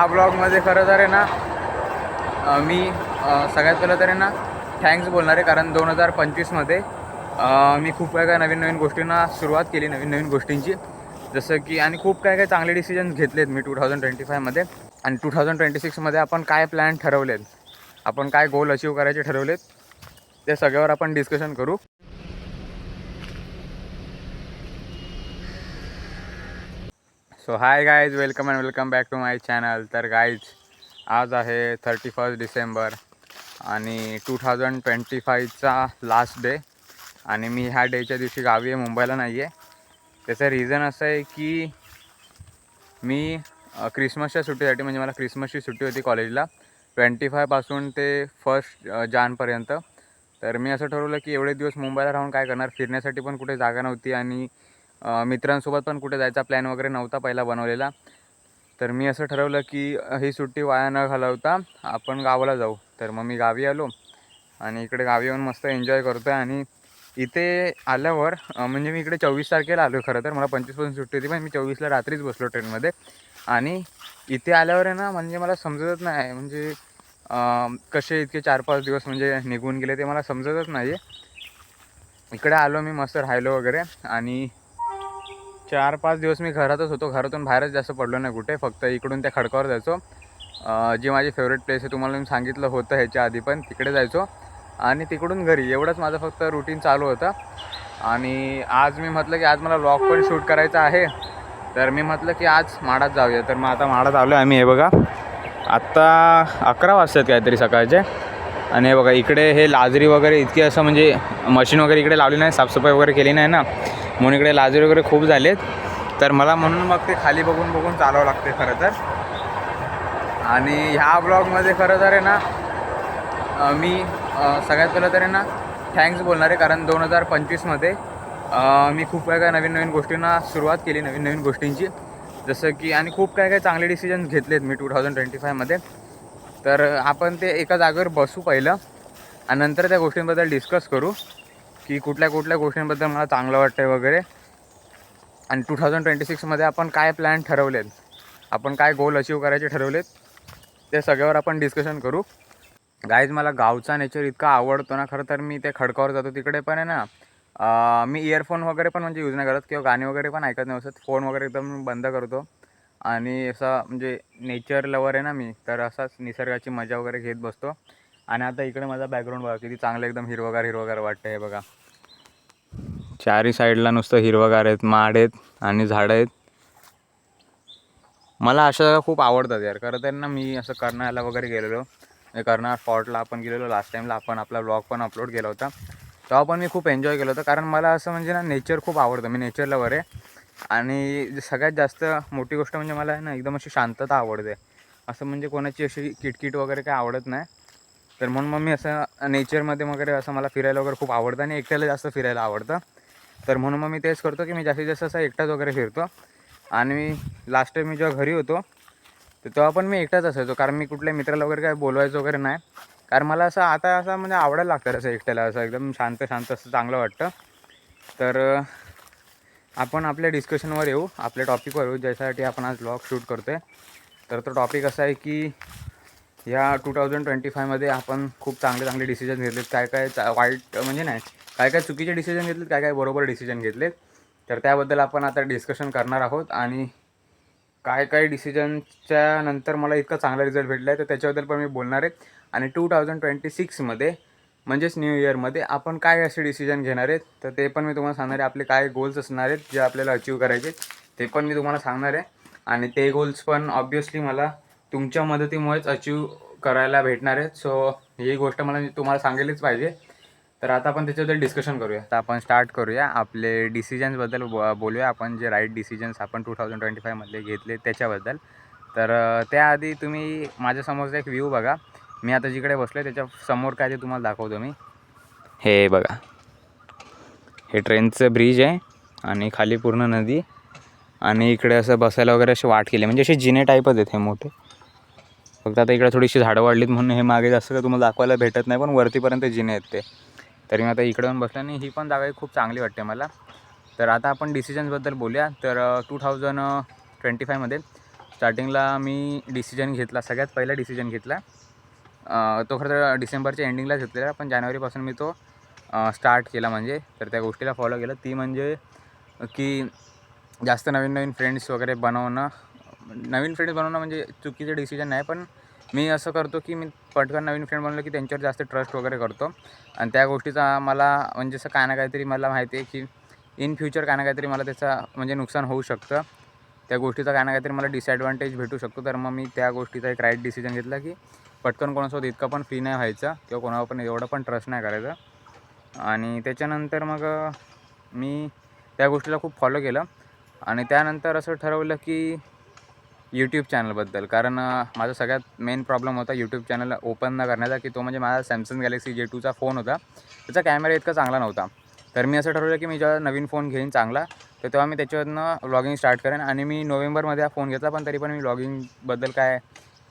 ह्या ब्लॉगमध्ये खरं तर आहे ना मी सगळ्यात पहिलं तर आहे ना थँक्स बोलणार आहे कारण दोन हजार पंचवीसमध्ये मी खूप काय काय नवीन नवीन गोष्टींना सुरुवात केली नवीन नवीन गोष्टींची. जसं की आणि खूप काय काय चांगले डिसिजन्स घेतलेत मी टू थाउजंड ट्वेंटी फायमध्ये आणि टू थाउजंड ट्वेंटी सिक्समध्ये आपण काय प्लॅन ठरवलेत आपण काय गोल अचीव करायचे ठरवलेत ते सगळ्यावर आपण डिस्कशन करू. So hi guys welcome and welcome back to my channel तर गाईज आज आहे थर्टी फर्स्ट डिसेंबर आणि टू थाउजंड ट्वेंटी फाईव्हचा लास्ट डे आणि मी ह्या डेच्या दिवशी गावी आहे मुंबईला नाही आहे त्याचं रिझन असं आहे की मी क्रिसमसच्या सुट्टीसाठी म्हणजे मला क्रिसमसची सुट्टी होती कॉलेजला ट्वेंटी फायपासून ते फर्स्ट जानपर्यंत तर मी असं ठरवलं की एवढे दिवस मुंबईला राहून काय करणार? फिरण्यासाठी पण कुठे जागा नव्हती आणि मित्रांसोबत पण कुठे जायचा प्लॅन वगैरे नव्हता पहिला बनवलेला. तर मी असं ठरवलं की ही सुट्टी वाया न घालवता आपण गावाला जाऊ. तर मग मी गावी आलो आणि इकडे गावी येऊन मस्त एन्जॉय करतो आहे आणि इथे आल्यावर म्हणजे मी इकडे चोवीस तारखेला आलो खरं तर. मला पंचवीसपासून सुट्टी होती पण मी चोवीसला रात्रीच बसलो ट्रेनमध्ये. आणि इथे आल्यावर आहे ना म्हणजे मला समजतच नाही म्हणजे कसे इतके चार पाच दिवस म्हणजे निघून गेले ते मला समजतच नाही इकडे आलो मी मस्त राहिलो वगैरे आणि चार पाच दिवस मी घरातच होतो. घरातून बाहेरच जास्त पडलो नाही कुठे. फक्त इकडून त्या खडकावर जायचो. जे जी माझी फेवरेट प्लेस आहे तुम्हाला मी सांगितलं होतं ह्याच्या आधी पण तिकडे जायचो. आणि तिकडून घरी. एवढंच माझं फक्त रुटीन चालू होतं. आणि आज मी म्हटलं की आज मला व्लॉग पण शूट करायचा आहे. तर मी म्हटलं की आज माडात जाऊया. तर मग आता माडात आलो आम्ही हे बघा. आत्ता अकरा वाजतात काहीतरी सकाळचे. आणि हे बघा इकडे हे लाजरी वगैरे इतकी असं म्हणजे मशीन वगैरे इकडे लावली नाही साफसफाई वगैरे केली नाही ना. म्हणून इकडे लाजरी वगैरे खूप झालेत. तर मला म्हणून मग ते खाली बघून बघून चालावं लागते खरं तर. आणि ह्या ब्लॉगमध्ये खरं तर आहे ना मी सगळ्यात पहिलं तर आहे ना थँक्स बोलणार आहे कारण दोन हजार पंचवीसमध्ये मी खूप काय काय नवीन नवीन गोष्टींना सुरुवात केली नवीन नवीन गोष्टींची. जसं की आणि खूप काय काय चांगले डिसिजन्स घेतलेत मी टू थाउजंड ट्वेंटी फायमध्ये तर आपण ते एका जागेवर बसू पहिलं आणि नंतर त्या गोष्टींबद्दल डिस्कस करू. की कुठल्या कुठल्या गोष्टींबद्दल मला चांगलं वाटतं आहे वगैरे. आणि टू थाउजंड ट्वेंटी सिक्समध्ये आपण काय प्लॅन ठरवलेत? आपण काय गोल अचीव करायचे ठरवलेत? ते सगळ्यावर आपण डिस्कशन करू. गाईज मला गावचा नेचर इतका आवडतो ना खरं तर मी ते खडकावर जातो तिकडे पण आहे ना. मी इयरफोन वगैरे पण म्हणजे यूज नाही करत किंवा गाणी वगैरे पण ऐकत नाही असत फोन वगैरे एकदम बंद करतो. आणि असं म्हणजे नेचर लवर आहे ना मी तर असाच निसर्गाची मजा वगैरे घेत बसतो. आणि आता इकडे माझा बॅकग्राऊंड बघा किती चांगलं एकदम हिरवगार हिरवगार वाटतं हे बघा. चारी साईडला नुसतं हिरवगार आहेत माड आहेत आणि झाडं आहेत. मला अशा जागा खूप आवडतात यार. खरं तर ना मी असं कर्नाळ्याला वगैरे गेलेलो. म्हणजे कर्नाळ फॉर्टला आपण गेलेलो. लास्ट टाईमला आपण आपला ब्लॉग पण अपलोड केला होता. तेव्हा पण मी खूप एन्जॉय केलं होतं. कारण मला असं म्हणजे ना नेचर खूप आवडतं. मी नेचर लवर आहे. आणि सगळ्यात जास्त मोठी गोष्ट म्हणजे मला आहे ना एकदम अशी शांतता आवडते. असं म्हणजे कोणाची अशी किटकिट वगैरे काय आवडत नाही. तर म्हणून मग मी असं नेचरमध्ये वगैरे असं मला फिरायला वगैरे खूप आवडतं. आणि एकट्याला जास्त फिरायला आवडतं. तर म्हणून मग मी तेच करतो की मी जास्तीत जास्त असं एकटाच वगैरे फिरतो. आणि मी लास्ट टाईम मी जेव्हा घरी होतो तर तेव्हा पण मी एकटाच असायचो. कारण मी कुठल्या मित्राला वगैरे काय बोलवायचं वगैरे नाही. कारण मला असं आता असं म्हणजे आवडायला लागतं असं एकट्याला. असं एकदम शांत शांत असं चांगलं वाटतं. तर आपण आपल्या डिस्कशनवर येऊ. आपल्या टॉपिकवर येऊ. ज्यासाठी आपण आज ब्लॉग शूट करतो आहे तर तो टॉपिक असा आहे की या टू थाउजंड ट्वेंटी फायमध्ये आपण खूप चांगले चांगले डिसिजन घेतलेत. काय काय चा वाईट म्हणजे नाही काय काय चुकीचे डिसिजन घेतलेत काय काय बरोबर डिसिजन घेतलेत. तर त्याबद्दल आपण आता डिस्कशन करणार आहोत आणि काय काय डिसिजनच्या नंतर मला इतका चांगला रिझल्ट भेटला आहे तर त्याच्याबद्दल पण मी बोलणार आहे. आणि टू थाउजंड ट्वेंटी सिक्समध्ये म्हणजेच न्यू इयरमध्ये आपण काय असे डिसिजन घेणार आहेत तर ते पण मी तुम्हाला सांगणार आहे. आपले काय गोल्स असणार आहेत जे आपल्याला अचीव करायचे आहेत, ते पण मी तुम्हाला सांगणार आहे. आणि ते गोल्स पण ऑब्वियसली मला तुमच्या मदतीमुळेच अचीव करायला भेटणार आहेत. सो ही गोष्ट मला तुम्हाला सांगायलाच पाहिजे. तर आता आपण त्याच्याबद्दल डिस्कशन करूया. तर आपण स्टार्ट करूया. आपले डिसिजन्सबद्दल ब बोलूया. आपण जे राईट डिसिजन्स आपण टू थाउजंड ट्वेंटी फायमधले घेतले त्याच्याबद्दल. तर त्याआधी तुम्ही माझ्यासमोरचा एक व्ह्यू बघा. मी आता जिकडे बसलो आहे त्याच्यासमोर काय ते तुम्हाला दाखवतो मी. हे बघा. हे ट्रेनचं ब्रिज आहे आणि खाली पूर्ण नदी. आणि इकडे असं बसायला वगैरे असे वाट केली. म्हणजे असे जिने टाईपच आहेत हे मोठे. फक्त आता इकडे थोडीशी झाडं वाढलीत म्हणून हे मागे जास्त काय तुम्हाला दाखवायला भेटत नाही पण वरतीपर्यंत जिने आहेत ते. तरी मी आता इकडं येऊन आणि ही पण जागा खूप चांगली वाटते मला. तर आता आपण डिसिजन्सबद्दल बोलूया. तर टू थाउजंड ट्वेंटी फायमध्ये स्टार्टिंगला मी डिसिजन घेतला सगळ्यात पहिला डिसिजन घेतला. तो खरं तर डिसेंबरच्या एंडिंगलाच घेतलेला पण जानेवारीपासून मी तो स्टार्ट केला म्हणजे. तर त्या गोष्टीला फॉलो केलं. ती म्हणजे की जास्त नवीन नवीन फ्रेंड्स वगैरे बनवणं नवीन फ्रेंड्स बनवणं म्हणजे चुकीचं डिसिजन नाही पण मी असं करतो की मी पटकन नवीन फ्रेंड बनवलं की त्यांच्यावर जास्त ट्रस्ट वगैरे करतो. आणि त्या गोष्टीचा मला म्हणजे असं काय ना काहीतरी मला माहिती आहे की इन फ्युचर काय ना काहीतरी मला त्याचा म्हणजे नुकसान होऊ शकतं. त्या गोष्टीचा काय ना काहीतरी मला डिसॲडव्हान्टेज भेटू शकतो. तर मग मी त्या गोष्टीचा एक राईट डिसिजन घेतला की पटकन कोणासोबत इतकं पण फ्री नाही व्हायचं किंवा कोणावर पण एवढं पण ट्रस्ट नाही करायचं. आणि त्याच्यानंतर मग मी त्या गोष्टीला खूप फॉलो केलं. आणि त्यानंतर असं ठरवलं की यूट्यूब चॅनलबद्दल कारण माझा सगळ्यात मेन प्रॉब्लेम होता यूट्यूब चॅनल ओपन न करण्याचा की तो म्हणजे माझा सॅमसंग गॅलेक्सी जे टूचा फोन होता. त्याचा कॅमेरा इतका चांगला नव्हता. तर मी असं ठरवलं की मी जेव्हा नवीन फोन घेईन चांगला तर तेव्हा मी त्याच्यावरनं व्लॉगिंग स्टार्ट करेन. आणि मी नोव्हेंबरमध्ये हा फोन घेतला पण तरी पण मी व्लॉगिंगबद्दल काय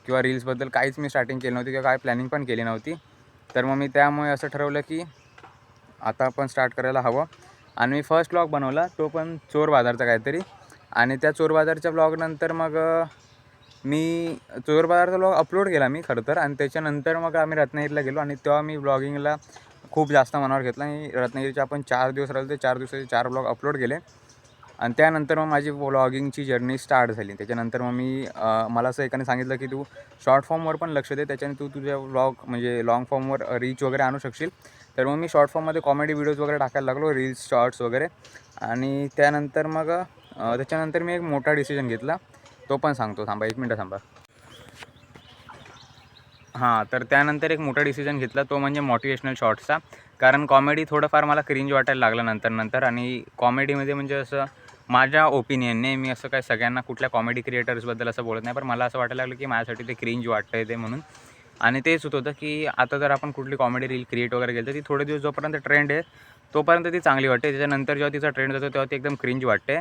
किंवा रील्सबद्दल काहीच मी स्टार्टिंग केली नव्हती किंवा काय प्लॅनिंग पण केली नव्हती. तर मग मी त्यामुळे असं ठरवलं की आता आपण स्टार्ट करायला हवं. आणि मी फर्स्ट व्लॉग बनवला तो पण चोर बाजारचा काहीतरी. आणि त्या चोर बाजारच्या ब्लॉगनंतर मग मी चोर बाजारचा ब्लॉग अपलोड केला मी खरं तर. आणि त्याच्यानंतर मग आम्ही रत्नागिरीला गेलो आणि तेव्हा मी ब्लॉगिंगला खूप जास्त मनावर घेतला. आणि रत्नागिरीचे आपण चार दिवस राहिले ते चार दिवसाचे चार ब्लॉग अपलोड केले. आणि त्यानंतर मग माझी व्लॉगिंगची जर्नी स्टार्ट झाली. त्याच्यानंतर मग मी मला असं एकाने सांगितलं की तू शॉर्ट फॉर्मवर पण लक्ष दे. त्याच्याने तू तुझ्या व्लॉग म्हणजे लाँग फॉर्मवर रीच वगैरे आणू शकशील. तर मग मी शॉर्ट फॉर्ममध्ये कॉमेडी व्हिडिओज वगैरे टाकायला लागलो रील्स शॉर्ट्स वगैरे. आणि त्यानंतर मग त्याच्यानंतर मी एक मोठा डिसिजन घेतला. तो पण सांगतो. थांबा एक मिनटं थांबा. हां तर त्यानंतर एक मोठा डिसिजन घेतला. तो म्हणजे मोटिवेशनल शॉर्ट्सचा कारण कॉमेडी थोडंफार मला क्रिंज वाटायला लागलं नंतर नंतर. आणि कॉमेडीमध्ये म्हणजे असं माझ्या ओपिनियनने मी असं काय सगळ्यांना कुठल्या कॉमेडी क्रिएटर्सबद्दल असं बोलत नाही. पण मला असं वाटायला लागलं की माझ्यासाठी ते क्रिंज वाटतं आहे ते म्हणून. आणि तेच होत होतं की आता जर आपण कुठली कॉमेडी रील क्रिएट वगैरे केली तर ती थोडे दिवस जोपर्यंत ट्रेंड आहे तोपर्यंत ती चांगली वाटते. त्याच्यानंतर जेव्हा तिचा ट्रेंड जातो तेव्हा ती एकदम क्रिंज वाटते.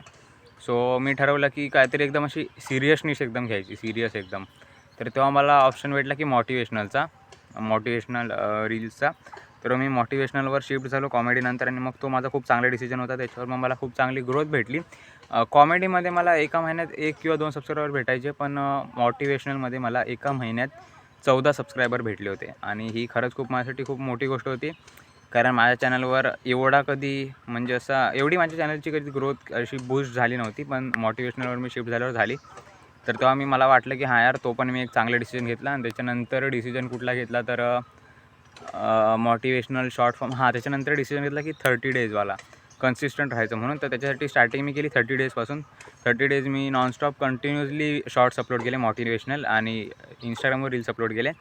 सो मी ठरवलं की काहीतरी एकदम अशी सिरियसनेस एकदम घ्यायची सिरियस एकदम. तर तेव्हा मला ऑप्शन भेटला की मोटिवेशनलचा मोटिवेशनल रील्सचा तर मी मोटिवेशनलवर शिफ्ट झालो कॉमेडीनंतर आणि मग तो माझा खूप चांगला डिसिजन होता. त्याच्यावर मग मला खूप चांगली ग्रोथ भेटली. कॉमेडीमध्ये मला एका महिन्यात एक किंवा दोन सबस्क्रायबर भेटायचे पण मोटिवेशनलमध्ये मला एका महिन्यात चौदा सबस्क्रायबर भेटले होते. आणि ही खरंच खूप माझ्यासाठी खूप मोठी गोष्ट होती. कारण माझ्या चॅनलवर एवढा कधी म्हणजे असा एवढी माझ्या चॅनलची कधी ग्रोथ अशी बूस्ट झाली नव्हती पण मोटिवेशनलवर मी शिफ्ट झाल्यावर झाली. तर तेव्हा मी मला वाटलं की हां यार तो पण मी एक चांगला डिसिजन घेतला आणि त्याच्यानंतर डिसिजन कुठला घेतला तर मोटिवेशनल शॉर्ट फॉर्म हां त्याच्यानंतर डिसिजन घेतला की थर्टी डेजवाला कन्सिस्टंट राहायचं म्हणून. तर त्याच्यासाठी स्टार्टिंग मी केली थर्टी डेजपासून थर्टी डेज मी नॉनस्टॉप कंटिन्युअसली शॉर्ट्स अपलोड केले मोटिवेशनल आणि इंस्टाग्रामवर रील्स अपलोड केले.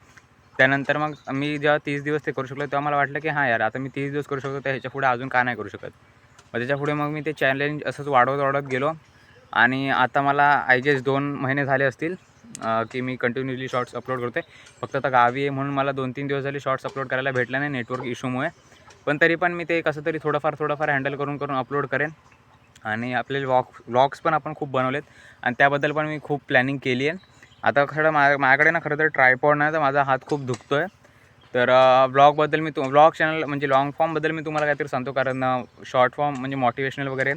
त्यानंतर मग मी जेव्हा तीस दिवस ते करू शकलो तेव्हा मला वाटलं की हां यार आता मी तीस दिवस करू शकतो तर ह्याच्या पुढे अजून का नाही करू शकत? मग त्याच्यापुढे मग मी ते चॅलेंज असंच वाढवत वाढवत गेलो. आणि आता मला आय गेस दोन महिने झाले असतील की मी कंटिन्युअसली शॉर्ट्स अपलोड करते फक्त आता गावी आहे म्हणून मला दोन तीन दिवस झाले शॉर्ट्स अपलोड करायला भेटलं नाही नेटवर्क इश्यूमुळे पण तरी पण मी ते कसं तरी थोडंफार थोडंफार हँडल करून करून अपलोड करेन. आणि आपले व्लॉग व्लॉग्स पण आपण खूप बनवलेत. आणि त्याबद्दल पण मी खूप प्लॅनिंग केली आहे. आता खरं मा माझ्याकडे ना खरं तर ट्रायपॉड नाही तर माझा हात खूप दुखतो आहे तर ब्लॉगबद्दल मी तु ब्लॉग चॅनल म्हणजे लॉंग फॉर्मबद्दल मी तुम्हाला काहीतरी सांगतो कारण शॉर्ट फॉर्म म्हणजे मोटिवेशनल वगैरे.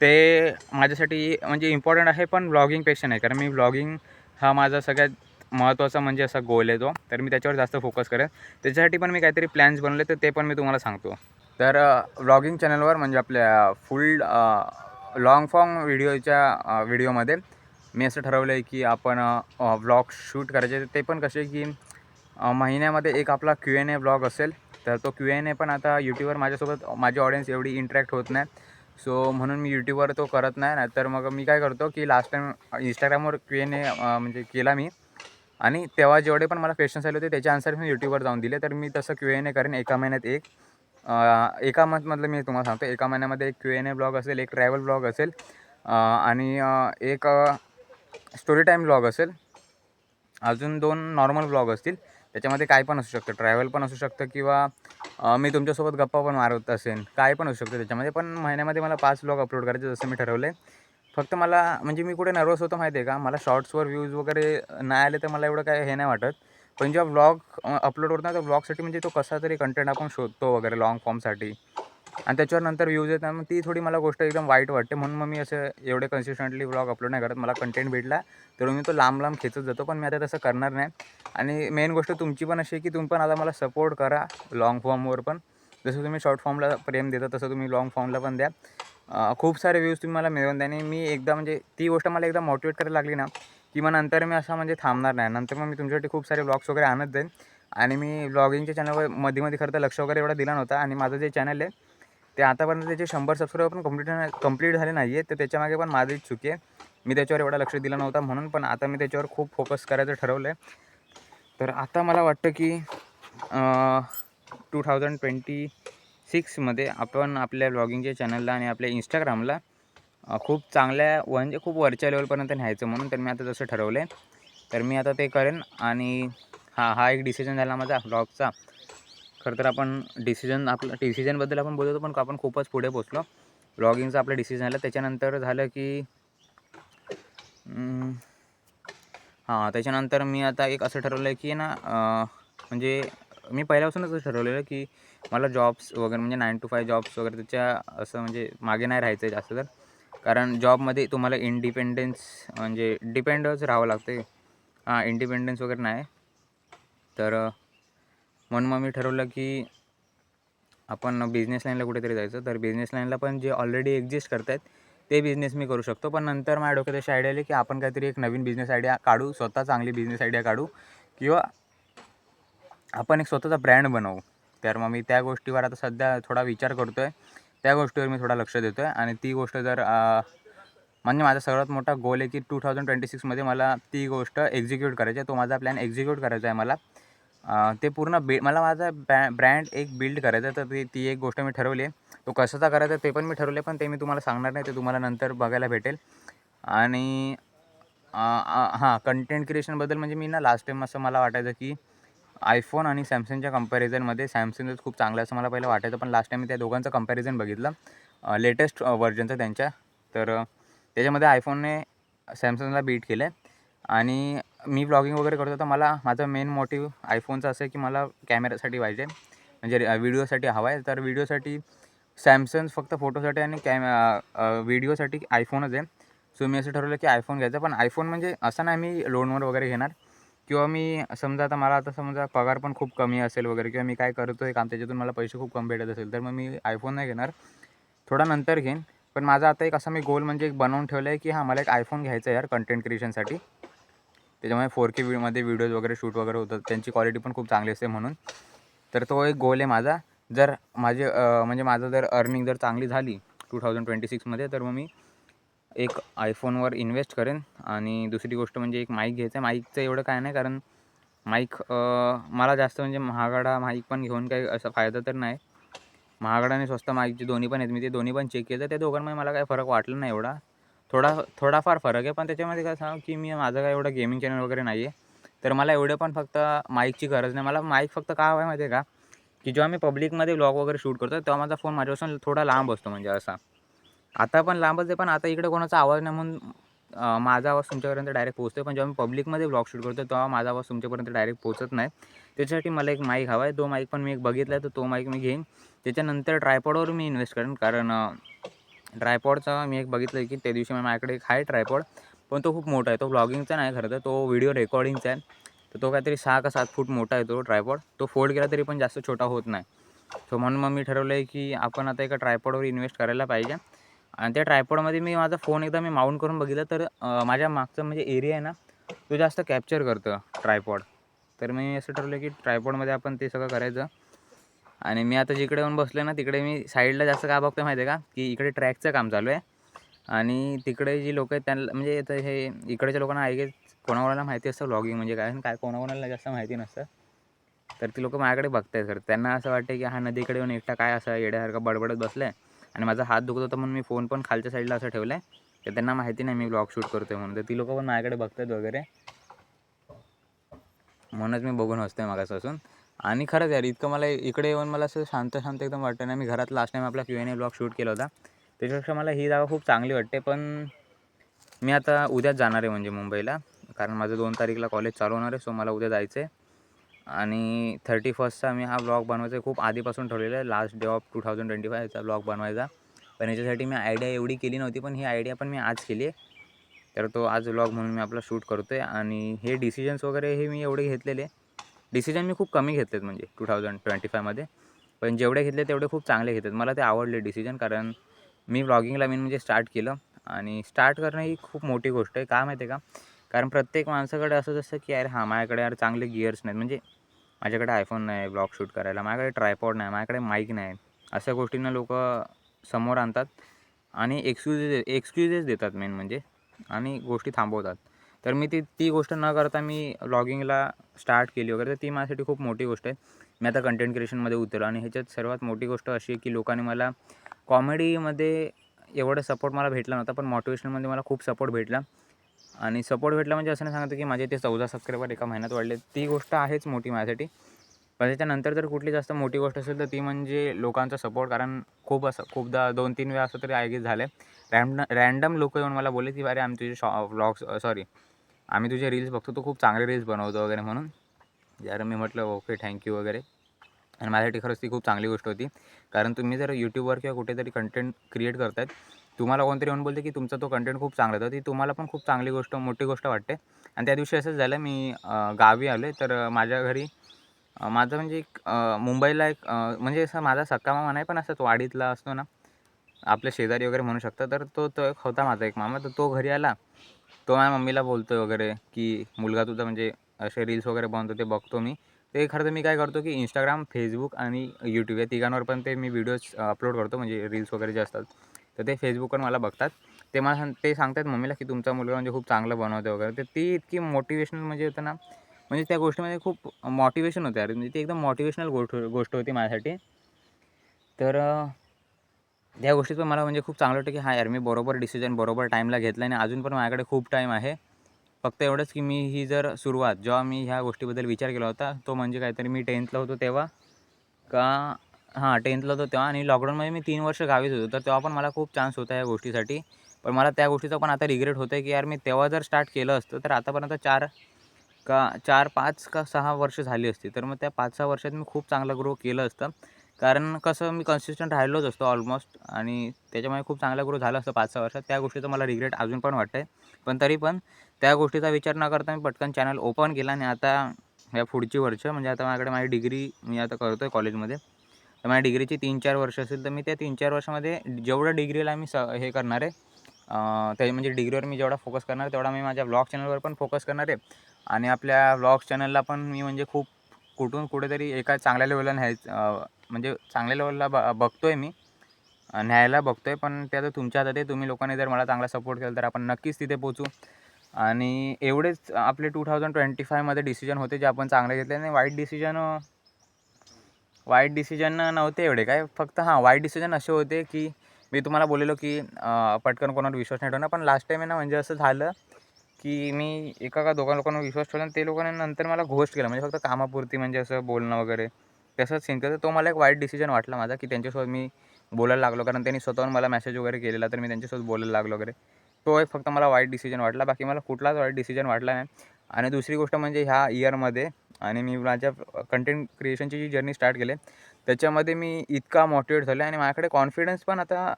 ते माझ्यासाठी म्हणजे इम्पॉर्टंट आहे पण ब्लॉगिंगपेक्षा नाही कारण मी ब्लॉगिंग हा माझा सगळ्यात महत्त्वाचा म्हणजे असा गोल आहे तो. तर मी त्याच्यावर जास्त फोकस करेन. त्याच्यासाठी पण मी काहीतरी प्लॅन्स बनवले तर ते पण मी तुम्हाला सांगतो. तर ब्लॉगिंग चॅनलवर म्हणजे आपल्या फुल लॉंग फॉर्म व्हिडिओच्या व्हिडिओमध्ये मी असं ठरवलं आहे की आपण व्लॉग शूट करायचे. ते पण कसे की महिन्यामध्ये एक आपला क्यू एन ए ब्लॉग असेल तर तो क्यू एन ए पण आता यूट्यूबवर माझ्यासोबत माझी ऑडियन्स एवढी इंटरॅक्ट होत नाही. सो म्हणून मी यूट्यूबवर तो करत नाही. नाहीतर मग मी काय करतो की लास्ट टाईम इंस्टाग्रामवर क्यू एन ए म्हणजे केला मी. आणि तेव्हा जेवढे पण मला क्वेश्चन्स आले होते त्याचे आन्सर मी यूट्यूबवर जाऊन दिले. तर मी तसं क्यू एन ए करेन एका महिन्यात एक. एका मंथमधलं मी तुम्हाला सांगतो एका महिन्यामध्ये एक क्यू एन ए ब्लॉग असेल एक ट्रॅव्हल ब्लॉग असेल. आणि एक स्टोरी टाईम ब्लॉग असेल. अजून दोन नॉर्मल ब्लॉग असतील. त्याच्यामध्ये काय पण असू शकतं. ट्रॅव्हल पण असू शकतं किंवा मी तुमच्यासोबत गप्पा पण मारत असेल काय पण असू शकतं त्याच्यामध्ये. पण महिन्यामध्ये मला पाच ब्लॉग अपलोड करायचे जसं मी ठरवलं आहे फक्त मला म्हणजे मी कुठे नर्वस होतो माहिती आहे का? मला शॉर्ट्सवर व्ह्यूज वगैरे नाही आले तर मला एवढं काय हे नाही वाटत. पण जेव्हा ब्लॉग अपलोड करतो ना तर ब्लॉगसाठी म्हणजे तो कसा तरी कंटेंट आपण शोधतो वगैरे लाँग फॉर्मसाठी आणि त्याच्यावर नंतर व्ह्यूज येतात. मग ती थोडी मला गोष्ट एकदम वाईट वाटते. म्हणून मग मी असं एवढे कन्सिस्टंटली व्लॉग अपलोड नाही करत. मला कंटेंट भेटला तर मी तो लांब लांब खेचत जातो. पण मी आता तसं करणार नाही. आणि मेन गोष्ट तुमची पण अशी आहे की तुम्ही पण आता मला सपोर्ट करा लाँग फॉर्मवर पण. जसं तुम्ही शॉर्ट फॉर्मला प्रेम देता तसं तुम्ही लाँग फॉर्मला पण द्या. खूप सारे व्ह्यूज तुम्ही मला मिळवून द्या. आणि मी एकदा म्हणजे ती गोष्ट मला एकदा मोटिवेट करायला लागली ना की मग नंतर मी असा म्हणजे थांबणार नाही. नंतर मग मी तुमच्यासाठी खूप सारे ब्लॉग्स वगैरे आणत जाईन. आणि मी ब्लॉगिंगच्या चॅनलवर मध्ये मध्ये खरं तर लक्ष वगैरे एवढा दिला नव्हता. आणि माझं जे चॅनल आहे ते आतापर्यंत त्याचे शंभर सबस्क्राईबर पण कंप्लीट कंप्लीट झाले नाही आहे तर त्याच्यामागे पण माझीच चुकी आहे. मी त्याच्यावर एवढा लक्ष दिलं नव्हता म्हणून पण आता मी त्याच्यावर खूप फोकस करायचं ठरवलं आहे तर आता मला वाटतं की टू थाउजंड ट्वेंटी सिक्समध्ये आपण आपल्या ब्लॉगिंगच्या चॅनलला आणि आपल्या इंस्टाग्रामला खूप चांगल्या म्हणजे खूप वरच्या लेवलपर्यंत न्यायचं म्हणून तर मी आता तसं ठरवलं आहे तर मी आता ते करेन आणि हा हा एक डिसिजन झाला माझा ब्लॉगचा खरं तर आपण डिसिजन आपलं डिसिजनबद्दल आपण बोलतो पण आपण खूपच पुढे पोचलो. ब्लॉगिंगचं आपलं डिसिजन आलं त्याच्यानंतर झालं की हां त्याच्यानंतर मी आता एक असं ठरवलं आहे की ना म्हणजे मी पहिल्यापासूनच असं ठरवलेलं की मला जॉब्स वगैरे म्हणजे नाईन टू फाय जॉब्स वगैरे त्याच्या असं म्हणजे मागे नाही राहायचं आहे जास्त तर. कारण जॉबमध्ये तुम्हाला इंडिपेंडन्स म्हणजे डिपेंडच राहावं लागते हां इंडिपेंडन्स वगैरे नाही. तर म्हणून मग मी ठरवलं की आपण बिझनेस लाईनला कुठेतरी जायचं. तर बिझनेस लाईनला पण जे ऑलरेडी एक्झिस्ट करत आहेत ते बिझनेस मी करू शकतो. पण नंतर माझ्या डोक्यात अशी आयडिया आली की आपण काहीतरी एक नवीन बिझनेस आयडिया काढू स्वतः चांगली बिझनेस आयडिया काढू किंवा आपण एक स्वतःचा ब्रँड बनवू. तर मग मी त्या गोष्टीवर आता सध्या थोडा विचार करतो आहे त्या गोष्टीवर मी थोडा लक्ष देतो आहे आणि ती गोष्ट जर म्हणजे माझा सर्वात मोठा गोल आहे की टू थाउजंड ट्वेंटी सिक्समध्ये मला ती गोष्ट एक्झिक्यूट करायची आहे. तो माझा प्लॅन एक्झिक्यूट करायचा आहे मला. ते पूर्ण बि मला माझा बॅ ब्रँड एक बिल्ड करायचा तर ते ती एक गोष्ट मी ठरवली आहे. तो कशाचा करायचा ते पण मी ठरवले पण ते मी तुम्हाला सांगणार नाही ते तुम्हाला नंतर बघायला भेटेल. आणि हां कंटेंट क्रिएशनबद्दल म्हणजे मी ना लास्ट टाईम असं मला वाटायचं की आयफोन आणि सॅमसंगच्या कंपॅरिझनमध्ये सॅमसंगच खूप चांगलं असं मला पहिलं वाटायचं पण लास्ट टाईम मी त्या दोघांचं कंपॅरिझन बघितलं. लेटेस्ट व्हर्जनचं त्यांच्या. तर त्याच्यामध्ये आयफोनने सॅमसंगला बीट केलं आहे आणि मी ब्लॉगिंग वगैरे करतो तर मला माझा मेन मोटिव्ह आयफोनचं असं आहे की मला कॅमेऱ्यासाठी पाहिजे. म्हणजे व्हिडिओसाठी हवा आहे. तर व्हिडिओसाठी सॅमसंग फक्त फोटोसाठी आणि कॅम व्हिडिओसाठी आयफोनच आहे. सो मी असं ठरवलं की आयफोन घ्यायचा. पण आयफोन म्हणजे असं नाही मी लोनवर वगैरे घेणार. किंवा मी समजा आता मला आता समजा पगार पण खूप कमी असेल वगैरे किंवा मी काय करतो आहे काम त्याच्यातून मला पैसे खूप कमी भेटत असेल तर मग मी आयफोन नाही घेणार. थोडा नंतर घेईन. पण माझा आता एक असा मी गोल म्हणजे एक बनवून ठेवलं आहे की हां मला एक आयफोन घ्यायचा आहे यार कंटेंट क्रिएशनसाठी त्याच्यामुळे फोर के मध्ये व्हिडिओज वगैरे शूट वगैरे होतात. त्यांची क्वालिटी पण खूप चांगली असते म्हणून. तर तो एक गोल आहे माझा. जर माझे म्हणजे माझं जर अर्निंग जर चांगली झाली टू थाउजंड ट्वेंटी सिक्समध्ये तर मग मी एक आयफोनवर इन्व्हेस्ट करेन. आणि दुसरी गोष्ट म्हणजे एक माईक घ्यायचं. आहे माईकचं एवढं काय नाही कारण माईक मला जास्त म्हणजे महागडा माईक पण घेऊन काही असा फायदा तर नाही. महागडा आणि स्वस्त माईकचे दोन्ही पण आहेत मी ते दोन्ही पण चेक केलं. त्या दोघांमध्ये मला काही फरक वाटला नाही एवढा. थोडा थोडाफार फरक आहे पण त्याच्यामध्ये काय सांगू की मी माझं काय एवढं गेमिंग चॅनल वगैरे नाही आहे तर मला एवढं पण फक्त माईकची गरज नाही. मला माईक फक्त का हवं आहे माहिती आहे का? की जेव्हा मी पब्लिकमध्ये ब्लॉग वगैरे शूट करतो तेव्हा माझा फोन माझ्यापासून थोडा लांब असतो म्हणजे असा. आता पण लांबच आहे पण आता इकडे कोणाचा आवाज नाही म्हणून माझा आवाज तुमच्यापर्यंत डायरेक्ट पोहोचतो पण जेव्हा मी पब्लिकमध्ये ब्लॉग शूट करतो तेव्हा माझा आवाज तुमच्यापर्यंत डायरेक्ट पोहोचत नाही. त्याच्यासाठी मला एक माईक हवा आहे तो माईक पण मी एक बघितला आहे तर तो माईक मी घेईन. त्याच्यानंतर ट्रायपॉडवर मी इन्व्हेस्ट करेन. कारण ट्रायपॉडचा मी एक बघितलं आहे की त्या दिवशी माझ्याकडे एक आहे ट्रायपॉड पण तो खूप मोठा आहे तो ब्लॉगिंगचा नाही खरं तर तो व्हिडिओ रेकॉर्डिंगचा आहे. तर तो काहीतरी सहा का सात फूट मोठा आहे तो ट्रायपॉड तो फोल्ड केला तरी पण जास्त छोटा होत नाही. सो म्हणून मग मी ठरवलं आहे की आपण आता एका ट्रायपॉडवर इन्व्हेस्ट करायला पाहिजे. आणि त्या ट्रायपॉडमध्ये मी माझा फोन एकदा मी माउंट करून बघितलं तर माझ्या मागचं म्हणजे एरिया आहे ना तो जास्त कॅप्चर करतं ट्रायपॉड तर मी असं ठरवलं की ट्रायपॉडमध्ये आपण ते सगळं करायचं. आणि मी आता जिकडे येऊन बसलो ना तिकडे मी साईडला जास्त का बघतो माहिती आहे का? की इकडे ट्रॅकचं काम चालू आहे. आणि तिकडे जी लोक आहेत त्यांना म्हणजे तर हे इकडच्या लोकांना आहे कोणाकोणाला माहिती असतं व्लॉगिंग म्हणजे काय? आणि काय कोणाकोणाला जास्त माहिती नसतं. तर ती लोकं माझ्याकडे बघतायत सर. त्यांना असं वाटतं की हा नदीकडे येऊन एकटा काय असं येड्यासारखं बडबडत बसलं आहे आणि माझा हात दुखत होता म्हणून मी फोन पण खालच्या साईडला असं ठेवलं आहे तर त्यांना माहिती नाही मी ब्लॉग शूट करतो आहे म्हणून. तर ती लोकं पण माझ्याकडे बघतात वगैरे. म्हणूनच मी बघून हसतोय मागासापासून. आणि खरंच यार इतकं मला इकडे येऊन मला असं शांत शांत एकदम वाटतं ना. मी घरात लास्ट टाईम आपला Q N A vlog shoot केला होता. त्याच्यापेक्षा मला ही जागा खूप चांगली वाटते. पण मी आता उद्याच जाणार आहे म्हणजे मुंबईला. कारण माझं दोन तारीखला कॉलेज चालू होणार आहे सो मला उद्या जायचं आहे आणि थर्टी फर्स्टचा मी हा ब्लॉग बनवायचा खूप आधीपासून ठरलेला आहे. Last day of two thousand twenty फायचा blog बनवायचा. पण याच्यासाठी मी आयडिया एवढी केली नव्हती पण ही आयडिया पण मी आज केली आहे. तर तो आज व्लॉग म्हणून मी आपला शूट करतो आहे आणि हे डिसिजन्स वगैरे हे मी एवढे घेतलेले डिसिजन मी खूप कमी घेतलेत म्हणजे टू थाउजंड ट्वेंटी फायमध्ये पण जेवढे घेतले तेवढे खूप चांगले घेतलेत. मला ते आवडले डिसिजन कारण मी ब्लॉगिंगला मेन म्हणजे स्टार्ट केलं. आणि स्टार्ट करणं ही खूप मोठी गोष्ट आहे. का माहिती आहे का? कारण प्रत्येक माणसाकडे असं जसं की अरे हां माझ्याकडे यार चांगले गिअर्स नाहीत. म्हणजे माझ्याकडे आयफोन नाही ब्लॉग शूट करायला. माझ्याकडे ट्रायपॉड नाही माझ्याकडे माईक नाही. अशा गोष्टींना लोक समोर आणतात आणि एक्सक्युजेस एक्सक्युजेस देतात मेन म्हणजे. आणि गोष्टी थांबवतात. तर मी ती ती गोष्ट न करता मी लॉगिंगला स्टार्ट केली वगैरे. तर ती माझ्यासाठी खूप मोठी गोष्ट आहे. मी आता कंटेंट क्रिएशनमध्ये उतरलो आणि ह्याच्यात सर्वात मोठी गोष्ट अशी आहे की लोकांनी मला कॉमेडीमध्ये एवढा सपोर्ट मला भेटला नव्हता पण मोटिवेशनमध्ये मला खूप सपोर्ट भेटला. आणि सपोर्ट भेटला म्हणजे असं नाही सांगतो की माझे ते चौदा सबस्क्रायबर एका महिन्यात वाढले. ती गोष्ट आहेच मोठी माझ्यासाठी. पण त्याच्यानंतर जर कुठली जास्त मोठी गोष्ट असेल तर ती म्हणजे लोकांचा सपोर्ट कारण खूप असं खूपदा दोन तीन वेळा असं तरी आय झालं आहे रॅन्ड रॅन्डम लोक येऊन मला बोलले की अरे आमचे तुझे शॉ व्लॉग्स सॉरी आम्ही तुझे रील्स बघतो तू खूप चांगले रील्स बनवतो वगैरे म्हणून. यार मी म्हटलं ओके थँक्यू वगैरे. आणि माझ्यासाठी खरंच ती खूप चांगली गोष्ट होती. कारण तुम्ही जर यूट्यूबवर किंवा कुठेतरी कंटेंट क्रिएट करतायत तुम्हाला कोणतरी येऊन बोलते की तुमचा तो कंटेंट खूप चांगला होता ती तुम्हाला पण खूप चांगली गोष्ट मोठी गोष्ट वाटते. आणि त्या दिवशी असंच झालं मी गावी आलो तर माझ्या घरी माझं म्हणजे एक मुंबईला एक म्हणजे असं माझा सक्का मामा नाही पण असंच वाडीतला असतो ना आपल्या शेजारी वगैरे म्हणू शकता. तर तो तो एक होता माझा एक मामा. तर तो घरी आला. तो माझ्या मम्मीला बोलतो वगैरे की मुलगा तुझा म्हणजे असे रील्स वगैरे बनवतो ते बघतो मी. ते खरं तर मी काय करतो की इंस्टाग्राम फेसबुक आणि यूट्यूब या तिघांवर पण ते मी व्हिडिओज अपलोड करतो म्हणजे रील्स वगैरे जे असतात. तर ते फेसबुकवर मला बघतात. ते मला सांग ते सांगतात मम्मीला की तुमचा मुलगा म्हणजे खूप चांगलं बनवतो वगैरे. तर ती इतकी मोटिवेशनल म्हणजे होतं ना म्हणजे त्या गोष्टीमध्ये खूप मोटिवेशन होतं यार. म्हणजे ती एकदम मोटिवेशनल गोष्ट गोष्ट होती माझ्यासाठी. तर त्या गोष्टीत पण मला म्हणजे खूप चांगलं वाटतं की हा यार मी बरोबर डिसिजन बरोबर टाईमला घेतला आणि अजून पण माझ्याकडे खूप टाईम आहे. फक्त एवढंच की मी ही जर सुरुवात जेव्हा मी ह्या गोष्टीबद्दल विचार केला होता तो म्हणजे काहीतरी मी टेन्थला होतो तेव्हा. का हां टेन्थला होतो तेव्हा आणि लॉकडाऊनमध्ये मी तीन वर्ष गावीच होतो तर तेव्हा पण मला खूप चान्स होता या गोष्टीसाठी. पण मला त्या गोष्टीचा पण आता रिग्रेट होतं आहे की यार मी तेव्हा जर स्टार्ट केलं असतं तर आतापर्यंत चार का चार पाच का सहा वर्ष झाली असती. तर मग त्या पाच सहा वर्षात मी खूप चांगलं ग्रो केलं असतं. कारण कसं मी कन्सिस्टंट राहिलोच असतो ऑलमोस्ट आणि त्याच्यामुळे खूप चांगला ग्रो झाला असतं पाच सहा वर्षात. त्या गोष्टीचं मला रिग्रेट अजून पण वाटतं आहे पण तरी पण त्या गोष्टीचा विचार न करता मी पटकन चॅनल ओपन केला आणि आता या पुढची वर्ष म्हणजे आता माझ्याकडे माझी डिग्री मी आता करतो आहे कॉलेजमध्ये तर माझ्या डिग्रीची तीन चार वर्ष असेल तर मी त्या तीन चार वर्षामध्ये जेवढं डिग्रीला मी स हे करणार आहे ते म्हणजे डिग्रीवर मी जेवढा फोकस करणार तेवढा मी माझ्या ब्लॉग चॅनलवर पण फोकस करणार आहे. आणि आपल्या ब्लॉग चॅनलला पण मी म्हणजे खूप कुठून कुठेतरी एका चांगल्या लेवलला न्यायचं म्हणजे चांगल्या लेवलला ब बघतो आहे मी न्यायला बघतो आहे पण ते आता तुमच्या हातात आहे. तुम्ही लोकांनी जर मला चांगला सपोर्ट केला तर आपण नक्कीच तिथे पोचू आणि एवढेच आपले टू थाउजंड ट्वेंटी फायमध्ये डिसिजन होते जे आपण चांगले घेतले. आणि वाईट डिसिजन वाईट डिसिजन नव्हते एवढे काय. फक्त हां वाईट डिसिजन असे होते की मी तुम्हाला बोललेलो की पटकन कोणावर विश्वास नाही ठेवणार. पण लास्ट टाईम आहे ना म्हणजे असं झालं की मी एका का दोघा लोकांवर विश्वास ठेवला. आणि ते लोकांनी नंतर मला घोस्ट केला. म्हणजे फक्त कामापुरती म्हणजे असं बोलणं वगैरे. तसंच सीन करतं. तो मला एक वाईट डिसिजन वाटला माझा की त्यांच्यासोबत मी बोलायला लागलो. कारण त्यांनी स्वतःहून मला मेसेज वगैरे केलेला तर मी त्यांच्यासोबत बोलायला लागलो वगैरे. तो एक फक्त मला वाईट डिसिजन वाटला. बाकी मला कुठलाच वाईट डिसिजन वाटला नाही. आणि दुसरी गोष्ट म्हणजे ह्या इयरमध्ये आणि मी माझ्या कंटेंट क्रिएशनची जी जर्नी स्टार्ट केली त्याच्यामध्ये मी इतका मोटिवेट झालो. आणि माझ्याकडे कॉन्फिडन्स पण आता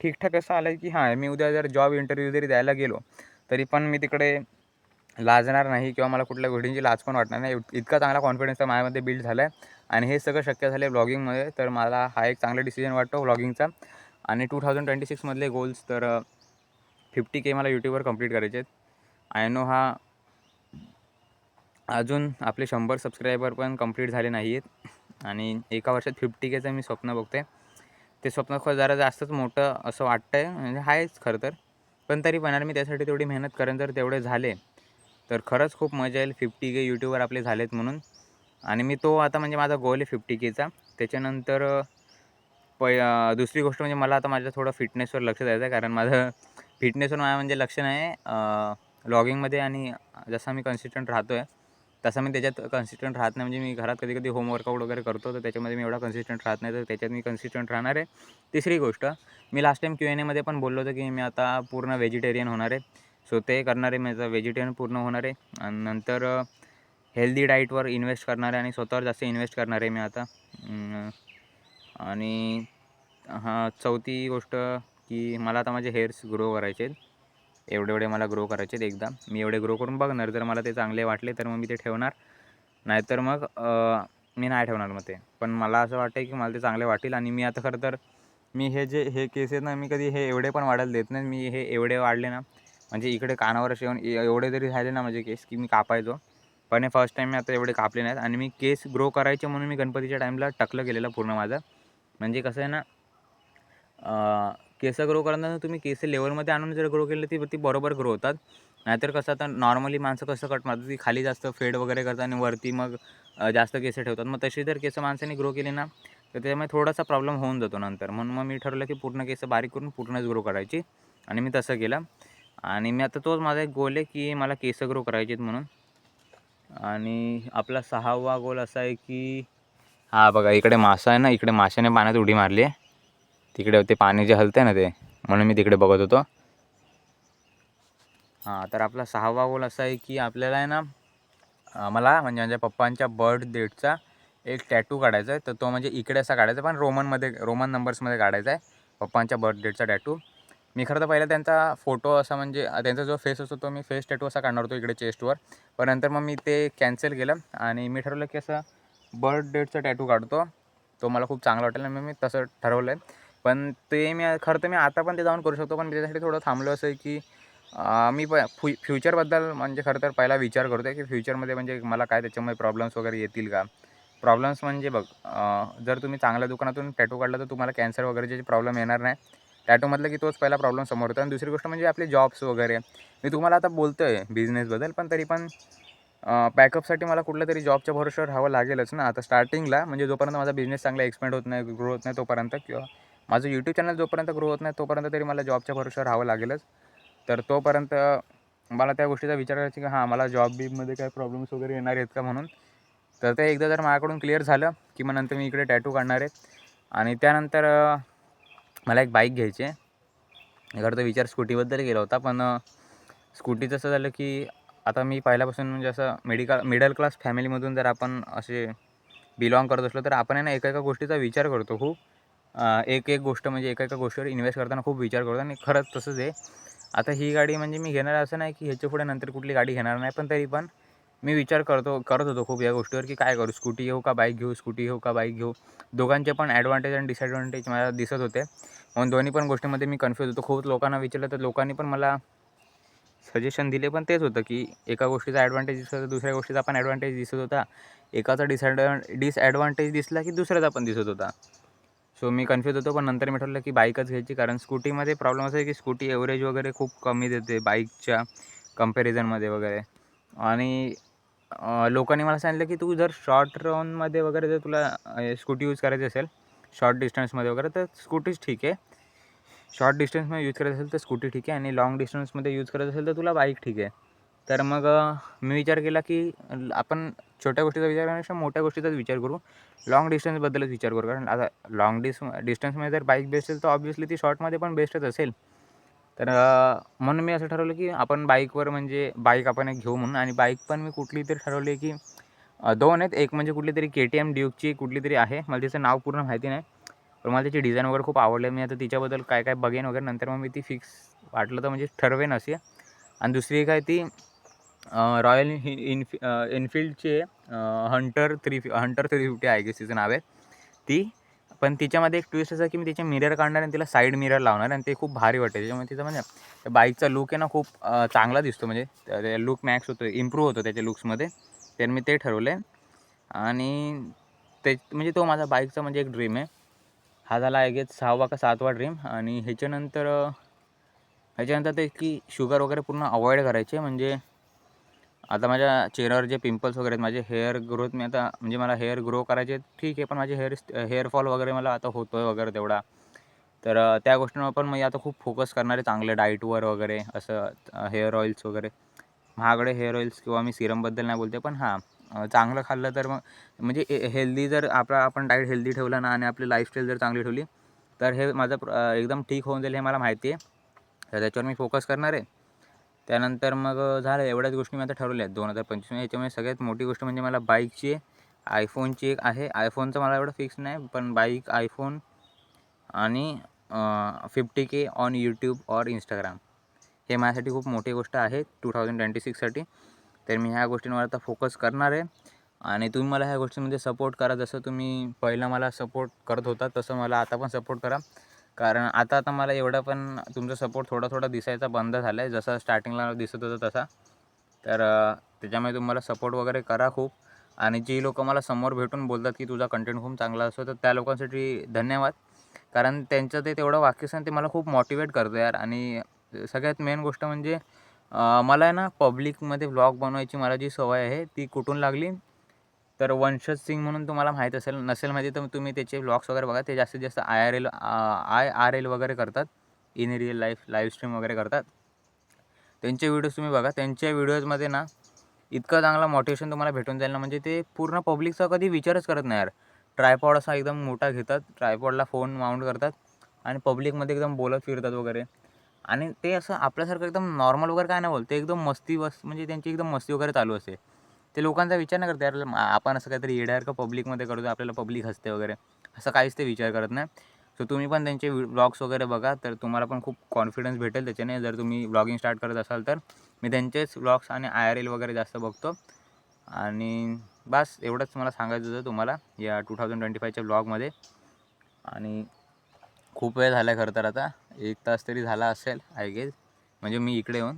ठीकठाक असं आलं आहे की हां मी उद्या जर जॉब इंटरव्ह्यू जरी द्यायला गेलो तरी पण मी तिकडे लाजणार नाही किंवा मला कुठल्या गोष्टींची लाज पण वाटणार नाही. इतका चांगला कॉन्फिडन्स माझ्यामध्ये बिल्ड झाला आहे आणि हे सगळं शक्य झालं आहे ब्लॉगिंगमध्ये तर मला हा एक चांगला डिसिजन वाटतो ब्लॉगिंगचा आणि टू थाउजंड ट्वेंटी सिक्समधले गोल्स तर फिफ्टी के मला यूट्यूबवर कंप्लीट करायचे आहेत आय नो हा अजून आपले शंभर सबस्क्रायबर पण कंप्लीट झाले नाही आहेत आणि एका वर्षात फिफ्टी केचं मी स्वप्न बघते ते स्वप्न खरं जरा जास्तच मोठं असं वाटतं आहे म्हणजे आहेच खरं तर. पण तरी पण मी त्यासाठी तेवढी मेहनत करेन जर तेवढे झाले. तर खरंच खूप मजा येईल. फिफ्टी के यूट्यूबवर आपले झालेत म्हणून. आणि मी तो आता म्हणजे माझा गोल आहे फिफ्टी केचा त्याच्यानंतर प दुसरी गोष्ट म्हणजे मला आता माझ्या थोडं फिटनेसवर लक्ष द्यायचं आहे कारण माझं फिटनेसवर माझं म्हणजे लक्ष नाही. लॉगिंगमध्ये आणि जसं मी कन्सिस्टंट राहतो आहे तसं मी त्याच्यात कन्सिस्टंट राहत नाही. म्हणजे मी घरात कधी कधी होमवर्कआउट वगैरे करतो तर त्याच्यामध्ये मी एवढा कन्सिस्टंट राहत नाही. तर त्याच्यात मी कन्सिस्टंट राहणार आहे. तिसरी गोष्ट मी लास्ट टाईम क्यू एन एमध्ये पण बोललो होतो की मी आता पूर्ण व्हेजिटेरियन होणार आहे. सो ते करणार आहे माझं व्हेजिटेरियन पूर्ण होणार आहे. आणि नंतर हेल्दी डाईटवर इन्व्हेस्ट करणार आहे आणि स्वतःवर जास्त इन्व्हेस्ट करणार आहे मी आता. आणि हां चौथी गोष्ट की मला आता माझे हेअर्स ग्रो करायचे आहेत. एवढे एवढे मला ग्रो करायचे आहेत एकदा. मी एवढे ग्रो करून बघणार. जर मला ते चांगले वाटले तर मग मी ते ठेवणार. नाहीतर मग मी नाही ठेवणार मग ते. पण मला असं वाटतं की मला ते चांगले वाटेल आणि मी आता खरं तर मी हे जे हे केस आहेत ना मी कधी हे एवढे पण वाढायला देत नाही. मी हे एवढे वाढले ना म्हणजे इकडे कानावर असे येऊन ए- एवढे तरी राहिले ना माझे केस की मी कापायचो. पण हे फर्स्ट टाईम मी आता एवढे कापले नाहीत आणि मी केस ग्रो करायचे म्हणून मी गणपतीच्या टाईमला टकलं केलेलं पूर्ण माझं. म्हणजे कसं आहे ना केस ग्रो करताना तुम्ही केस लेवलमध्ये आणून जर ग्रो केले ती ती बरोबर ग्रो होतात. नाहीतर कसं आता नॉर्मली माणसं कसं कट मारतात ती खाली जास्त फेड वगैरे करतात आणि वरती मग जास्त केस ठेवतात. मग तशी जर केस माणसाने ग्रो केली ना तर त्याच्यामुळे थोडासा प्रॉब्लेम होऊन जातो नंतर. म्हणून मग मी ठरवलं की पूर्ण केस बारीक करून पूर्णच ग्रो करायची. आणि मी तसं केलं. आणि मी आता तोच माझा एक गोल आहे की मला केस ग्रो करायचे आहेत म्हणून. आणि आपला सहावा गोल असा आहे की हा बघा इकडे मासा आहे ना इकडे माशाने पाण्यात उडी मारली आहे. तिकडे ते पाणी जे हलतं ना ते म्हणून मी तिकडे बघत होतो. हां तर आपला सहावा गोल असा आहे की आपल्याला आहे ना मला म्हणजे माझ्या पप्पांच्या बर्थ डेटचा एक टॅटू काढायचा आहे. तर तो म्हणजे इकडे असा काढायचा पण रोमनमध्ये रोमन नंबर्समध्ये काढायचा आहे पप्पांच्या बर्थ डेटचा टॅटू मी खरं तर पहिला त्यांचा फोटो असा म्हणजे त्यांचा जो फेस असतो तो मी फेस टॅटू असा काढणार होतो इकडे चेस्टवर पण नंतर मग मी ते कॅन्सल केलं आणि मी ठरवलं की असं बर्थ डेटचा टॅटू काढतो. तो मला खूप चांगला वाटेल आणि मी तसं ठरवलं आहे पण ते मी खरं तर मी आता पण ते जाऊन करू शकतो पण मी त्याच्यासाठी थोडं थांबलो असं आहे की मी प फ्यु फ्युचरबद्दल म्हणजे खरं तर पहिला विचार करतो आहे की फ्युचरमध्ये म्हणजे मला काय त्याच्यामुळे प्रॉब्लेम्स वगैरे येतील का? प्रॉब्लेम्स म्हणजे बघ जर तुम्ही चांगल्या दुकानातून टॅटू काढला तर तुम्हाला कॅन्सर वगैरेचे प्रॉब्लेम येणार नाही. टॅटूमधलं की तोच पहिला प्रॉब्लेम समोर होता आणि दुसरी गोष्ट म्हणजे आपले जॉब्स वगैरे. मी तुम्हाला आता बोलतो आहे बिझनेसबद्दल पण तरी पण बॅकअपसाठी मला कुठल्या तरी जॉबच्या भरोश्यावर राहावं लागेलच ना. आता स्टार्टिंगला म्हणजे जोपर्यंत माझा बिझनेस चांगला एक्सपेंड होत नाही ग्रो होत नाही तोपर्यंत किंवा माझं यूट्यूब चॅनल जोपर्यंत ग्रो होत नाही तोपर्यंत तरी मला जॉबच्या भरोश्यावर राहावं लागेलच. तर तोपर्यंत मला त्या गोष्टीचा विचार करायचा की हां मला जॉब बीबमध्ये काय प्रॉब्लेम्स वगैरे येणार आहेत का म्हणून? तर ते एकदा जर माझ्याकडून क्लिअर झालं की मग नंतर मी इकडे टॅटू काढणार आहे. आणि त्यानंतर मला एक बाईक घ्यायची आहे. खरं तर विचार स्कूटीबद्दल केला होता पण स्कूटीचं असं झालं की आता मी पहिल्यापासून म्हणजे असं मेडिकल मिडल क्लास फॅमिलीमधून जर आपण असे बिलॉंग करत असलो तर आपण आहे ना एका एका गोष्टीचा विचार करतो खूप. एक एक गोष्ट म्हणजे एका एका गोष्टीवर इन्व्हेस्ट करताना खूप विचार करतो आणि खरंच तसंच आहे. आता ही गाडी म्हणजे मी घेणार असं नाही की ह्याच्या पुढे नंतर कुठली गाडी घेणार नाही पण तरी पण मी विचार करतो करत होतो खूप या गोष्टीवर की काय करू? स्कूटी घेऊ का बाईक घेऊ? स्कूटी घेऊ का बाईक घेऊ? दोघांचे पण ॲडव्हान्टेज आणि डिसॲडव्हान्टेज मला दिसत होते. म्हणून दोन्ही पण गोष्टीमध्ये मी कन्फ्यूज होतो. खूप लोकांना विचारलं तर लोकांनी पण मला सजेशन दिले पण तेच होतं की एका गोष्टीचा ॲडव्हान्टेज दिसत होता दुसऱ्या गोष्टीचा पण ॲडव्हान्टेज दिसत होता. एकाचा डिसॲडव्हान डिसॲडव्हान्टेज दिसला की दुसऱ्याचा पण दिसत होता. सो मी कन्फ्यूज होतो पण नंतर मी ठरलं की बाईकच घ्यायची कारण स्कूटीमध्ये प्रॉब्लेम असा आहे की स्कूटी एव्हरेज वगैरे खूप कमी देते बाईकच्या कम्पॅरिझनमध्ये वगैरे. आणि लोकांनी मला सांगितलं की तू जर शॉर्ट रनमध्ये वगैरे जर तुला स्कूटी यूज करायची असेल शॉर्ट डिस्टन्समध्ये वगैरे तर स्कूटीच ठीक आहे. शॉर्ट डिस्टन्समध्ये यूज करायचं असेल तर स्कूटी ठीक आहे आणि लाँग डिस्टन्समध्ये यूज करायचं असेल तर तुला बाईक ठीक आहे. तर मग मी विचार केला की ल- आपण छोट्या गोष्टीचा विचार करण्यापेक्षा मोठ्या गोष्टीचाच विचार करू. लाँग डिस्टन्सबद्दलच विचार करू. कारण आता लाँग डिस डिस्टन्समध्ये जर बाईक बेस्ट असेल तर ऑब्व्हियसली ती शॉर्टमध्ये पण बेस्टच असेल. तर म्हणून मी असं ठरवलं की आपण बाईकवर म्हणजे बाईक आपण एक घेऊ म्हणून आणि बाईक पण मी कुठली तरी ठरवली आहे की दोन आहेत. एक म्हणजे कुठली तरी के टी एम ड्यूकची कुठली तरी आहे. मला तिचं नाव पूर्ण माहिती नाही. पण मला त्याची डिझाईन वगैरे खूप आवडली. मी आता तिच्याबद्दल काय काय बघेन वगैरे नंतर मग मी ती फिक्स वाटलं तर म्हणजे ठरवेन अशी. आणि दुसरी एक आहे ती रॉयल इन्फि एनफिल्डची Hunter three Hunter three fifty आहे गेस तिचं नाव आहे. ती पण तिच्यामध्ये एक ट्विस्ट असं की मी तिचे मिरर काढणार आणि तिला साईड मिरर लावणार आणि ते खूप भारी वाटते त्याच्यामुळे तिचं म्हणजे बाईकचा लुक आहे ना खूप चांगला दिसतो. म्हणजे लुक मॅक्स होतो इम्प्रूव्ह होतो त्याच्या लुक्समध्ये तर मी ते ठरवलं आहे आणि ते म्हणजे तो माझा बाईकचा म्हणजे एक ड्रीम आहे. हा झाला आहे गेस सहावा का सातवा ड्रीम आणि ह्याच्यानंतर ह्याच्यानंतर ते की शुगर वगैरे पूर्ण अवॉइड करायचे. म्हणजे आता माझ्या चेहऱ्यावर जे पिंपल्स वगैरे आहेत माझे हेअर ग्रोथ मी आता म्हणजे मला हेअर ग्रो करायचे ठीक आहे पण माझे हेअर हेअरफॉल वगैरे मला आता होतो आहे वगैरे तेवढा. तर त्या गोष्टींवर पण मी आता खूप फोकस करणार आहे चांगलं डाईटवर वगैरे असं हेअर ऑइल्स वगैरे. महागडे हेअर ऑइल्स किंवा मी सिरमबद्दल नाही बोलते पण हां चांगलं खाल्लं तर मग म्हणजे हेल्दी जर आपला आपण डाईट हेल्दी ठेवला ना आणि आपली लाईफस्टाईल जर चांगली ठेवली तर हे माझं प्र- एकदम ठीक होऊन जाईल हे मला माहिती आहे. तर त्याच्यावर मी फोकस करणार आहे. त्यानंतर मग झालं एवढ्याच गोष्टी मी आता ठरवल्या आहेत. दोन हजार पंचवीस याच्यामुळे सगळ्यात मोठी गोष्ट म्हणजे मला बाईकची आयफोनची एक आहे. आयफोनचं मला एवढं फिक्स नाही पण बाईक आयफोन आणि fifty K on YouTube or Instagram हे माझ्यासाठी खूप मोठी गोष्ट आहे. टू थाउजंड ट्वेंटी सिक्ससाठी तर मी ह्या गोष्टींवर आता फोकस करणार आहे. आणि तुम्ही मला ह्या गोष्टींमध्ये सपोर्ट करा. जसं तुम्ही पहिलं मला सपोर्ट करत होता तसं मला आता पण सपोर्ट करा. कारण आता आता मला एवढा पण तुमचा सपोर्ट थोडा थोडा दिसायचा बंद झाला आहे जसं स्टार्टिंगला दिसत होतं तसा. तर त्याच्यामुळे तुम्हाला सपोर्ट वगैरे करा खूप. आणि जी लोकं मला समोर भेटून बोलतात की तुझा कंटेंट खूप चांगला असतो तर त्या लोकांसाठी धन्यवाद. कारण त्यांचं ते तेवढं वाक्यसन ते मला खूप मोटिवेट करतं यार. आणि सगळ्यात मेन गोष्ट म्हणजे मला आहे ना पब्लिकमध्ये व्लॉग बनवायची मला जी सवय आहे ती कुठून लागली? तर वंशज सिंग म्हणून तुम्हाला माहीत असेल नसेल माहिती तर तुम्ही त्याचे व्लॉग्स वगैरे बघा. ते जास्तीत जास्त I R L I R L वगैरे करतात. In real life live stream वगैरे करतात. त्यांचे व्हिडिओज तुम्ही बघा. त्यांच्या व्हिडिओजमध्ये ना इतकं चांगलं मोटिवेशन तुम्हाला भेटून जाईल ना. म्हणजे ते पूर्ण पब्लिकचा कधी विचारच करत नाही यार. ट्रायपॉड असा एकदम मोठा घेतात. ट्रायपॉडला फोन माउंट करतात. आणि पब्लिकमध्ये एकदम बोलत फिरतात वगैरे. आणि ते असं आपल्यासारखं एकदम नॉर्मल वगैरे काय नाही बोलते. एकदम मस्ती बस म्हणजे त्यांची एकदम मस्ती वगैरे चालू असते ते लोकांचा विचार नाही करत यार आपण असं काहीतरी येड्यासारखं पब्लिकमध्ये करतो आपल्याला पब्लिक हसते वगैरे. असं काहीच ते विचार करत नाही. सो तुम्ही पण त्यांचे व्लॉग्स वगैरे बघा तर तुम्हाला पण खूप कॉन्फिडन्स भेटेल त्याच्याने. जर तुम्ही व्लॉगिंग स्टार्ट करत असाल तर मी त्यांचेच व्लॉग्स आणि आय आर एल वगैरे जास्त बघतो. आणि बस एवढंच मला सांगायचं होतं तुम्हाला या टू थाउजंड ट्वेंटी फायच्या ब्लॉगमध्ये आणि खूप वेळ झाला आहे खरं तर आता. एक तास तरी झाला असेल आय गेस म्हणजे मी इकडे येऊन.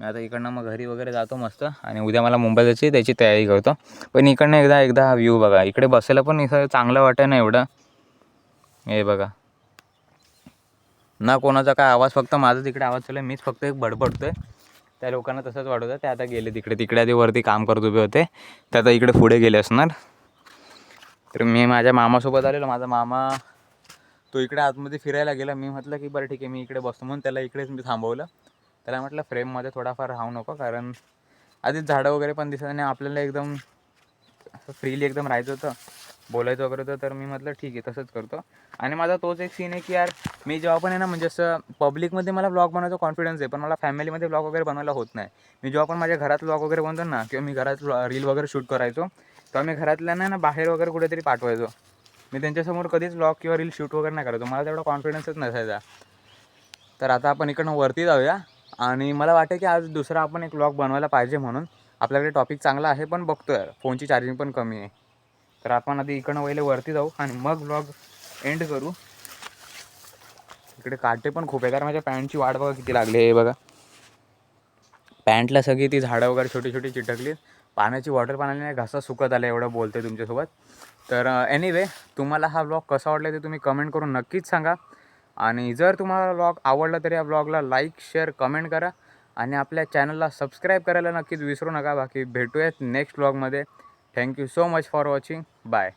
मी आता इकडनं मग घरी वगैरे जातो मस्त आणि उद्या मला मुंबई जायची त्याची तयारी करतो. पण इकडनं एकदा एकदा हा व्ह्यू बघा. इकडे बसायला पण इथं चांगलं वाटत ना एवढं. हे बघा. ना कोणाचा काय आवाज फक्त माझा तिकडे आवाज चालू आहे. मीच फक्त एक बडबडतोय. त्या लोकांना तसंच वाटत होतं. ते आता गेले तिकडे. तिकडे आधी वरती काम करत उभे होते. ते आता इकडे पुढे गेले असणार. तर मी माझ्या मामासोबत आलेलो. माझा मामा तो इकडे आतमध्ये फिरायला गेला. मी म्हटलं की बरं ठीक आहे मी इकडे बसतो म्हणून त्याला इकडेच मी थांबवलं. त्याला म्हटलं फ्रेममध्ये थोडाफार राहू नको कारण आधीच झाडं वगैरे पण दिसत आणि आपल्याला एकदम असं फ्रीली एकदम राहायचं होतं. बोलायचं वगैरे होतं तर मी म्हटलं ठीक आहे तसंच करतो. आणि माझा तोच एक सीन आहे की यार मी जेव्हा पण आहे ना म्हणजे असं पब्लिकमध्ये मला ब्लॉग बनवायचा कॉन्फिडन्स आहे पण मला फॅमिलीमध्ये ब्लॉग वगैरे बनवायला होत नाही. मी जेव्हा पण माझ्या घरात ब्लॉग वगैरे बनतो ना किंवा मी घरात रील वगैरे शूट करायचो तेव्हा मी घरातल्यांना ना बाहेर वगैरे कुठेतरी पाठवायचो. मी त्यांच्यासमोर कधीच ब्लॉग किंवा रील शूट वगैरे नाही करायचो. मला तेवढा कॉन्फिडन्सच नसायचा. तर आता आपण इकडनं वरती जाऊया. आणि मला वाटतं की आज दुसरा आपण एक ब्लॉग बनवायला पाहिजे म्हणून. आपल्याकडे टॉपिक चांगला आहे पण बघतो यार. फोनची चार्जिंग पण कमी आहे. तर आपण आधी इकडनं पहिले वरती जाऊ आणि मग ब्लॉग एंड करू. इकडे काटे पण खूप आहे. कारण माझ्या पॅन्टची वाट बघा किती लागली आहे बघा. पॅन्टला सगळी ती झाडं वगैरे छोटी छोटी चिटकली. पाण्याची वॉटर पाण्याने घसा सुकत आला एवढं बोलते तुमच्यासोबत. तर uh, एनिवे तुम्हाला हा ब्लॉग कसा वाटला ते तुम्ही कमेंट करून नक्कीच सांगा. आणि जर तुम्हाला ब्लॉग आवडला तर या ब्लॉगला लाईक शेअर कमेंट करा. आणि आपल्या चॅनलला सबस्क्राईब करायला नक्कीच विसरू नका. बाकी भेटूयात नेक्स्ट ब्लॉगमध्ये thank you so much for watching bye